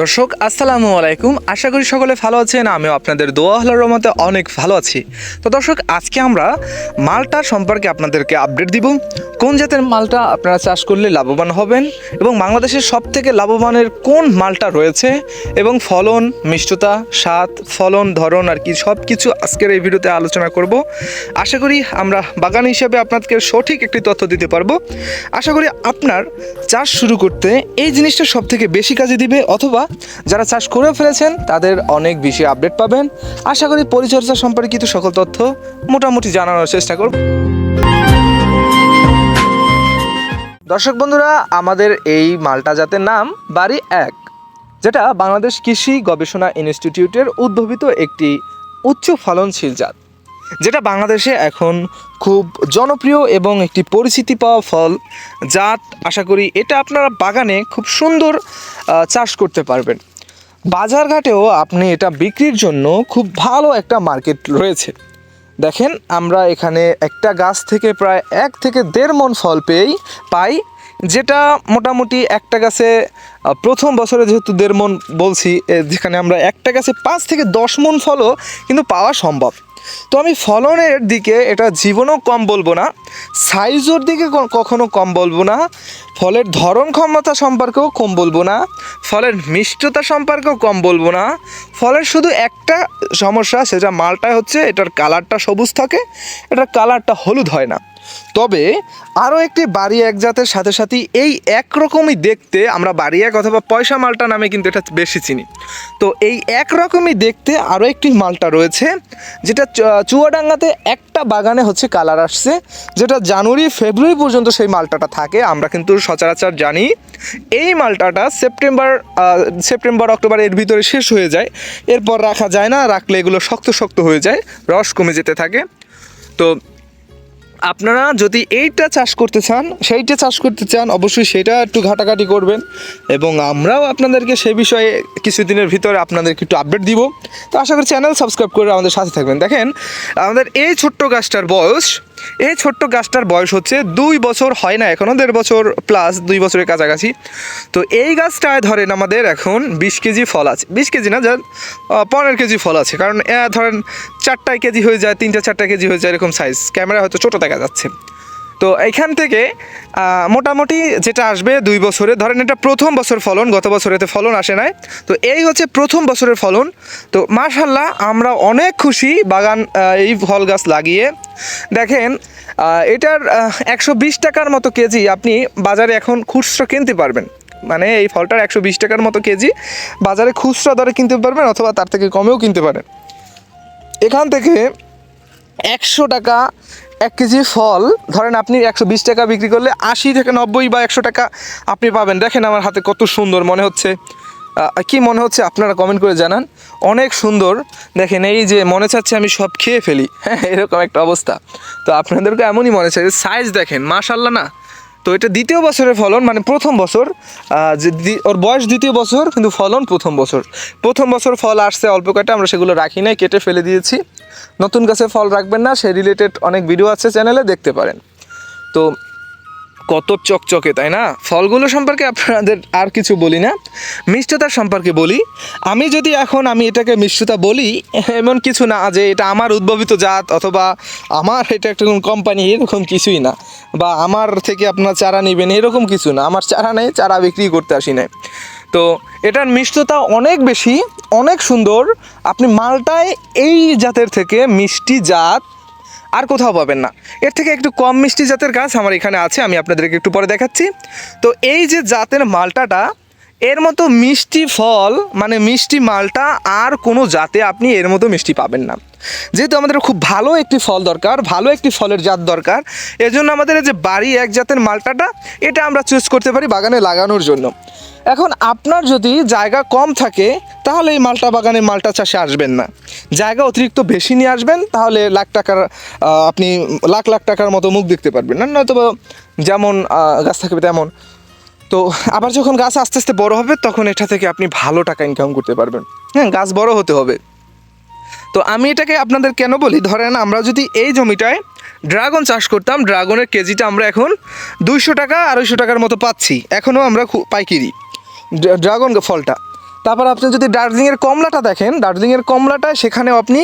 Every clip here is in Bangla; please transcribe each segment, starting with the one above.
দর্শক, আসসালামু আলাইকুম। আশা করি সকলে ভালো আছেন, আমিও আপনাদের দোয়া হলার রহমতে অনেক ভালো আছি। তো দর্শক, আজকে আমরা মালটা সম্পর্কে আপনাদেরকে আপডেট দিব। কোন জাতের মালটা আপনারা চাষ করলে লাভবান হবেন এবং বাংলাদেশের সব থেকে লাভবানের কোন মালটা রয়েছে এবং ফলন, মিষ্টতা, স্বাদ, ফলন, ধরন আর কি সব কিছু আজকের এই ভিডিওতে আলোচনা করব। আশা করি আমরা বাগান হিসেবে আপনাদেরকে সঠিক একটি তথ্য দিতে পারব। আশা করি আপনার চাষ শুরু করতে এই জিনিসটা সব থেকে বেশি কাজে দিবে অথবা যারা চাষ করে ফেলেছেন, তাদের অনেক বেশি আপডেট পাবেন। আশা করি পরিচর্যা সম্পর্কিত সকল তথ্য মোটামুটি জানানোর চেষ্টা করব। দর্শক বন্ধুরা, আমাদের এই মালটা জাতের নাম বাড়ি এক, যেটা বাংলাদেশ কৃষি গবেষণা ইনস্টিটিউটের উদ্ভাবিত একটি উচ্চ ফলনশীল জাত। যেটা বাংলাদেশে এখন খুব জনপ্রিয় এবং একটি পরিচিতি পাওয়া ফল জাত আশা করি এটা আপনারা বাগানে খুব সুন্দর চাষ করতে পারবেন। বাজারঘাটেও আপনি এটা বিক্রির জন্য খুব ভালো একটা মার্কেট রয়েছে। দেখেন, আমরা এখানে একটা গাছ থেকে প্রায় এক থেকে দেড় মন ফল পেয়েই পাই। যেটা মোটামুটি একটা গাছে প্রথম বছরে যেহেতু দেড় মন বলছি যেখানে আমরা একটা গাছে পাঁচ থেকে দশ মন ফলও কিন্তু পাওয়া সম্ভব। তো আমি ফলনের দিকে এটা জীবনও কম বলব না, সাইজের দিকে কখনো কম বলব না, ফলের ধরন ক্ষমতা সম্পর্কেও কম বলব না, ফলের মিষ্টতা সম্পর্কেও কম বলব না, ফলের শুধু একটা সমস্যা সেটা মালটায় হচ্ছে, এটার কালারটা সবুজ থাকে, এটার কালারটা হলুদ হয় না। তবে আরও একটি বাড়ি এক জাতের সাথে সাথে এই একরকমই দেখতে, আমরা বাড়ি এক অথবা পয়সা মালটা নামে কিন্তু এটা বেশি চিনি। তো এই একরকমই দেখতে আরও একটি মালটা রয়েছে, যেটা চুয়াডাঙ্গাতে একটা বাগানে হচ্ছে কালার আসছে, যেটা জানুয়ারি, ফেব্রুয়ারি পর্যন্ত সেই মালটাটা থাকে। আমরা কিন্তু সচরাচর জানি এই মালটাটা সেপ্টেম্বর সেপ্টেম্বর, অক্টোবর এর ভিতরে শেষ হয়ে যায়। এরপর রাখা যায় না, রাখলে এগুলো শক্ত শক্ত হয়ে যায়, রস কমে যেতে থাকে। তো আপনারা যদি এইটা চাষ করতে চান, সেইটা চাষ করতে চান, অবশ্যই সেটা একটু ঘাটাঘাটি করবেন এবং আমরাও আপনাদেরকে সে বিষয়ে কিছুদিনের ভিতরে আপনাদেরকে একটু আপডেট দিব। তো আশা করি চ্যানেল সাবস্ক্রাইব করে আমাদের সাথে থাকবেন। দেখেন, আমাদের এই ছোট্ট গাছটার বয়স এই ছোট্ট গাছটার বয়স হচ্ছে দুই বছর, হয় না এখনও দেড় বছর প্লাস দুই বছরের কাছাকাছি। তো এই গাছটায় ধরেন আমাদের এখন বিশ কেজি ফল আছে। বিশ কেজি না, যার পনেরো কেজি ফল আছে। কারণ ধরেন চারটায় কেজি হয়ে যায়, তিনটা চারটা কেজি হয়ে যায় এরকম সাইজ ক্যামেরা হয়তো ছোটো দেখা যাচ্ছে। তো এইখান থেকে মোটামুটি যেটা আসবে দুই বছরে, ধরেন এটা প্রথম বছর ফলন, গত বছরেতে ফলন আসে নাই। তো এই হচ্ছে প্রথম বছরের ফলন। তো মার্শাল্লাহ আমরা অনেক খুশি বাগান এই ফল গাছ লাগিয়ে। দেখেন এটার একশো বিশ টাকার মতো কেজি আপনি বাজারে এখন খুচরো কিনতে পারবেন। মানে এই ফলটার একশো বিশ টাকার মতো কেজি বাজারে খুচরা দরে কিনতে পারবেন অথবা তার থেকে কমেও কিনতে পারেন। এখান থেকে একশো টাকা এক কেজি ফল, ধরেন আপনি একশো বিশ টাকা বিক্রি করলে আশি থেকে নব্বই বা একশো টাকা আপনি পাবেন। দেখেন আমার হাতে কত সুন্দর মনে হচ্ছে। কি মনে হচ্ছে আপনারা কমেন্ট করে জানান। অনেক সুন্দর। দেখেন এই যে মনে চাচ্ছে আমি সব খেয়ে ফেলি। হ্যাঁ এরকম একটা অবস্থা। তো আপনাদেরকে এমনই মনে চাচ্ছে। সাইজ দেখেন মাশাল্লাহ না। তো এটা দ্বিতীয় বছরের ফলন মানে প্রথম বছর যে ওর বয়স দ্বিতীয় বছর, কিন্তু ফলন প্রথম বছর। প্রথম বছর ফল আসছে অল্প কয়টা, আমরা সেগুলো রাখি নাই, কেটে ফেলে দিয়েছি। নতুন গাছে ফল রাখবেন না, সে রিলেটেড অনেক ভিডিও আছে চ্যানেলে দেখতে পারেন। তো কত চকচকে, তাই না? ফলগুলো সম্পর্কে আপনাদের আর কিছু বলি না। মিষ্টতার সম্পর্কে বলি। আমি যদি এখন আমি এটাকে মিষ্টতা বলি, এমন কিছু না যে এটা আমার উদ্ভাবিত জাত অথবা আমার এটা একটা কোনো কোম্পানি এরকম কিছুই না। বা আমার থেকে আপনার চারা নেবেন, এরকম কিছু না। আমার চারা নেই, চারা বিক্রি করতে আসি নাই। তো এটার মিষ্টতা অনেক বেশি, অনেক সুন্দর। আপনি মালটায় এই জাতের থেকে মিষ্টি জাত আর কোথাও পাবেন না। এর থেকে একটু কম মিষ্টি জাতের গাছ আমার এখানে আছে, আমি আপনাদেরকে একটু পরে দেখাচ্ছি। তো এই যে জাতের মালটাটা, এর মতো মিষ্টি ফল মানে মিষ্টি মালটা আর কোনো জাতে আপনি এর মতো মিষ্টি পাবেন না। যেহেতু আমাদের খুব ভালো একটি ফল দরকার, ভালো একটি ফলের জাত দরকার, এজন্য আমাদের এই যে বাড়ি এক জাতের মালটাটা, এটা আমরা চুজ করতে পারি বাগানে লাগানোর জন্য। এখন আপনার যদি জায়গা কম থাকে, তাহলে এই মালটা বাগানে মালটা চাষে আসবেন না। জায়গা অতিরিক্ত বেশি নিয়ে আসবেন, তাহলে লাখ টাকার আপনি লাখ লাখ টাকার মতো মুখ দেখতে পারবেন। না নয়তো যেমন গাছ থাকবে তেমন। তো আবার যখন গাছ আস্তে আস্তে বড় হবে, তখন এটা থেকে আপনি ভালো টাকা ইনকাম করতে পারবেন। হ্যাঁ গাছ বড় হতে হবে। তো আমি এটাকে আপনাদের কেন বলি? ধরেন আমরা যদি এই জমিটায় ড্রাগন চাষ করতাম, ড্রাগনের কেজিটা আমরা এখন দুইশো টাকা, আড়াইশো টাকার মতো পাচ্ছি। এখনও আমরা পাইকিরি। ড্রাগন ফলটা। তারপর আপনি যদি দার্জিলিংয়ের কমলাটা দেখেন, দার্জিলিংয়ের কমলাটা সেখানেও আপনি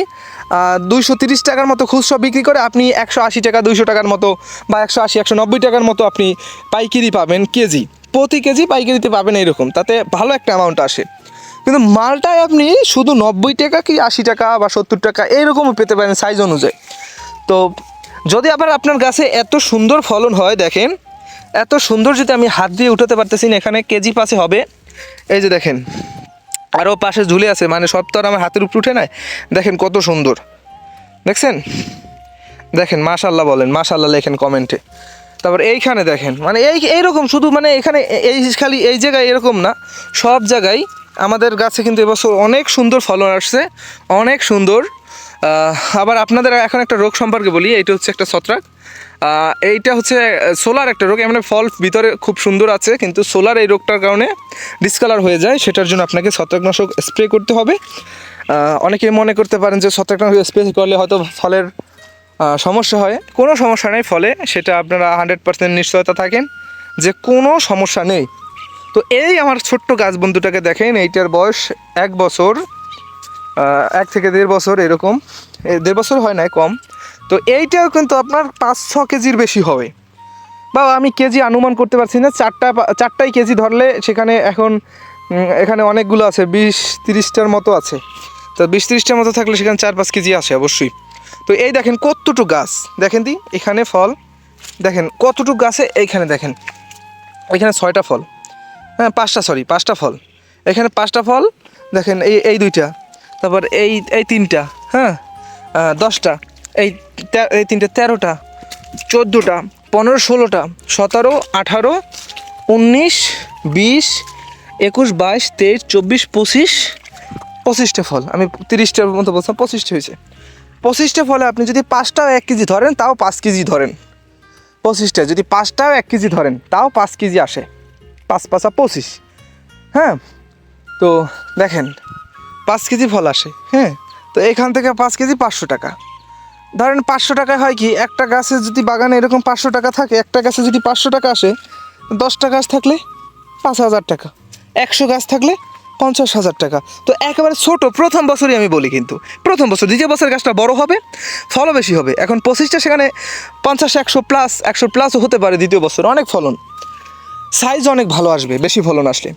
দুইশো তিরিশ টাকার মতো খুচরো বিক্রি করে আপনি একশো আশি টাকা, দুইশো টাকার মতো বা একশো আশি, একশো নব্বই টাকার মতো আপনি পাইকারি পাবেন কেজি। প্রতি কেজি পাইকারিতে পাবেন এইরকম। তাতে ভালো একটা অ্যামাউন্ট আসে। কিন্তু মালটায় আপনি শুধু নব্বই টাকা কি আশি টাকা বা সত্তর টাকা এইরকমও পেতে পারেন সাইজ অনুযায়ী। তো যদি আবার আপনার গাছে এত সুন্দর ফলন হয়, দেখেন, এত সুন্দর যদি আমি হাত দিয়ে উঠাতে পারতেছি এখানে কেজি পাশে হবে এই যে দেখেন আরও পাশে ঝুলে আছে মানে সব তো আর আমার হাতের উপর উঠে নাই। দেখেন কত সুন্দর। দেখছেন? দেখেন মাশাল্লাহ বলেন মাশাল্লাহ লেখেন কমেন্টে। তারপর এইখানে দেখেন মানে এই, এইরকম শুধু মানে এখানে এই খালি এই জায়গায় এরকম না, সব জায়গায় আমাদের গাছে কিন্তু এবছর অনেক সুন্দর ফলন আসছে, অনেক সুন্দর। আবার আপনাদের এখন একটা রোগ সম্পর্কে বলি, এইটা হচ্ছে একটা ছত্রাক। এইটা হচ্ছে সোলার একটা রোগ, এমন ফল ভিতরে খুব সুন্দর আছে, কিন্তু সোলার এই রোগটার কারণে ডিসকালার হয়ে যায়, সেটার জন্য আপনাকে ছত্রাকনাশক স্প্রে করতে হবে। অনেকে মনে করতে পারেন যে ছত্রাকনাশক স্প্রে করলে হয়তো ফলের সমস্যা হয়। কোনো সমস্যা নেই ফলে, সেটা আপনারা হান্ড্রেড পার্সেন্ট নিশ্চয়তা থাকেন যে কোনো সমস্যা নেই। তো এই আমার ছোট্ট গাছ বন্ধুটাকে দেখেন, এইটার বয়স এক বছর। এক থেকে দেড় বছর এরকম। দেড় বছর হয় না কম। তো এইটাও কিন্তু আপনার পাঁচ ছ কেজির বেশি হবে। বা আমি কেজি অনুমান করতে পারছি না, চারটা চারটাই কেজি ধরলে সেখানে এখন এখানে অনেকগুলো আছে, বিশ তিরিশটার মতো আছে। তো বিশ তিরিশটার মতো থাকলে সেখানে চার পাঁচ কেজি আসে অবশ্যই। তো এই দেখেন কতটুকু গাছ। দেখেন দি, এখানে ফল। দেখেন কতটুকু গাছে, এইখানে দেখেন। এখানে ছয়টা ফল। হ্যাঁ পাঁচটা, সরি, পাঁচটা ফল। এখানে পাঁচটা ফল, দেখেন এই এই দুইটা। তারপর এই এই তিনটা হ্যাঁ? দশটা, এই এই তিনটে তেরোটা, চোদ্দোটা, পনেরো, ষোলোটা, সতেরো, আঠারো, উনিশ, বিশ, একুশ, বাইশ, তেইশ, চব্বিশ, পঁচিশ, পঁচিশটা ফল। আমি তিরিশটার মতো বলছিলাম, পঁচিশটা হয়েছে। পঁচিশটা ফলে আপনি যদি পাঁচটাও এক কেজি ধরেন, তাও পাঁচ কেজি ধরেন। পঁচিশটা, যদি পাঁচটাও এক কেজি ধরেন, তাও পাঁচ কেজি আসে। পাঁচ পাঁচা পঁচিশ। হ্যাঁ? তো দেখেন পাঁচ কেজি ফল আসে হ্যাঁ? তো এখান থেকে পাঁচ কেজি পাঁচশো টাকা। ধরেন পাঁচশো টাকা হয় কি, একটা গাছে যদি বাগানে এরকম পাঁচশো টাকা থাকে, একটা গাছে যদি পাঁচশো টাকা আসে, দশটা গাছ থাকলে পাঁচ হাজার টাকা, একশো গাছ থাকলে পঞ্চাশ হাজার টাকা। তো একেবারে ছোট, প্রথম বছরই আমি বলি কিন্তু। প্রথম বছর, দ্বিতীয় বছর গাছটা বড় হবে, ফলও বেশি হবে। এখন পঁচিশটা, সেখানে পঞ্চাশ, একশো প্লাস, একশো প্লাসও হতে পারে দ্বিতীয় বছর, অনেক ফলন। সাইজ অনেক ভালো আসবে, বেশি ফলন আসলে।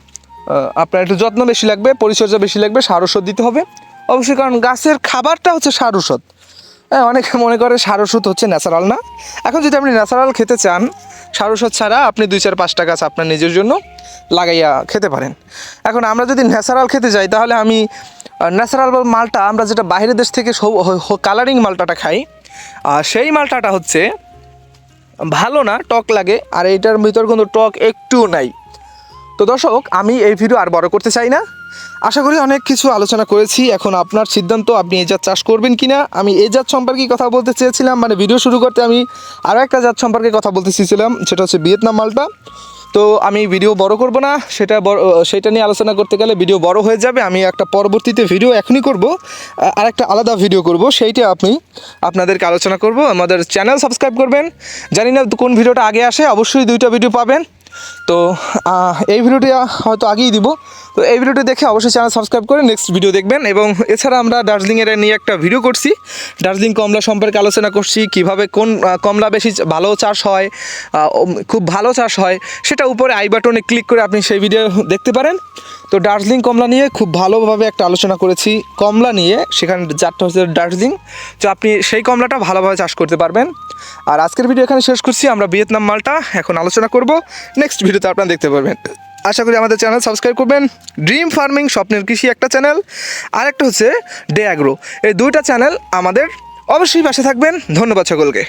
আপনার একটু যত্ন বেশি লাগবে, পরিচর্যা বেশি লাগবে, সার ওষুধ দিতে হবে। অবশ্যই কারণ গাছের খাবারটা হচ্ছে সার ওষুধ। হ্যাঁ অনেকে মনে করে সার ওষুধ হচ্ছে ন্যাচারাল না। এখন যদি আপনি ন্যাচারাল খেতে চান, সার ওষুধ ছাড়া আপনি দুই চার পাঁচটা গাছ আপনার নিজের জন্য লাগাইয়া খেতে পারেন। এখন আমরা যদি ন্যাচারাল খেতে যাই, তাহলে আমি ন্যাচারাল মালটা আমরা যেটা বাইরের দেশ থেকে কালারিং মালটাটা খাই। আর সেই মালটাটা হচ্ছে, ভালো না, টক লাগে। আর এইটার ভিতর কিন্তু টক একটুও নাই। তো দর্শক, আমি এই ভিডিও আর বড় করতে চাই না। আশা করি অনেক কিছু আলোচনা করেছি। এখন আপনার সিদ্ধান্ত, আপনি এই জাত চাষ করবেন কি না আমি এই জাত সম্পর্কে কথা বলতে চেয়েছিলাম মানে ভিডিও শুরু করতে আমি আরও একটা জাত সম্পর্কে কথা বলতে চেয়েছিলাম, সেটা হচ্ছে ভিয়েতনাম মালটা। তো আমি ভিডিও বড় করব না, সেটা বড়, সেটা নিয়ে আলোচনা করতে গেলে ভিডিও বড় হয়ে যাবে। আমি একটা পরবর্তীতে ভিডিও এখনই করব আর একটা আলাদা ভিডিও করব, সেইটা আপনি, আপনাদেরকে আলোচনা করব। আমাদের চ্যানেল সাবস্ক্রাইব করবেন। জানি না কোন ভিডিওটা আগে আসে, অবশ্যই দুইটা ভিডিও পাবেন। তো এই ভিডিওটি হয়তো আগেই দিব। তো এই ভিডিওটি দেখে অবশ্যই চ্যানেল সাবস্ক্রাইব করে নেক্সট ভিডিও দেখবেন এবং এছাড়া আমরা দার্জিলিংয়ের নিয়ে একটা ভিডিও করছি। দার্জিলিং কমলা সম্পর্কে আলোচনা করছি, কীভাবে কোন কমলা বেশি ভালো চাষ হয় খুব ভালো চাষ হয়, সেটা উপরে আই বাটনে ক্লিক করে আপনি সেই ভিডিও দেখতে পারেন। তো দার্জিলিং কমলা নিয়ে খুব ভালোভাবে একটা আলোচনা করেছি। কমলা নিয়ে, সেখানে যারটা হচ্ছে দার্জিলিং, তো আপনি সেই কমলাটা ভালোভাবে চাষ করতে পারবেন। আর আজকের ভিডিও এখানে শেষ করছি। আমরা ভিয়েতনাম মালটা এখন আলোচনা করব। নেক্সট ভিডিওতে আপনারা দেখতে পারবেন। আশা করি আমাদের চ্যানেল সাবস্ক্রাইব করবেন। ড্রিম ফার্মিং স্বপ্নের কৃষি একটা চ্যানেল। আর একটা হচ্ছে ডে অ্যাগ্রো এই দুইটা চ্যানেল আমাদের অবশ্যই পাশে থাকবেন। ধন্যবাদ সকলকে।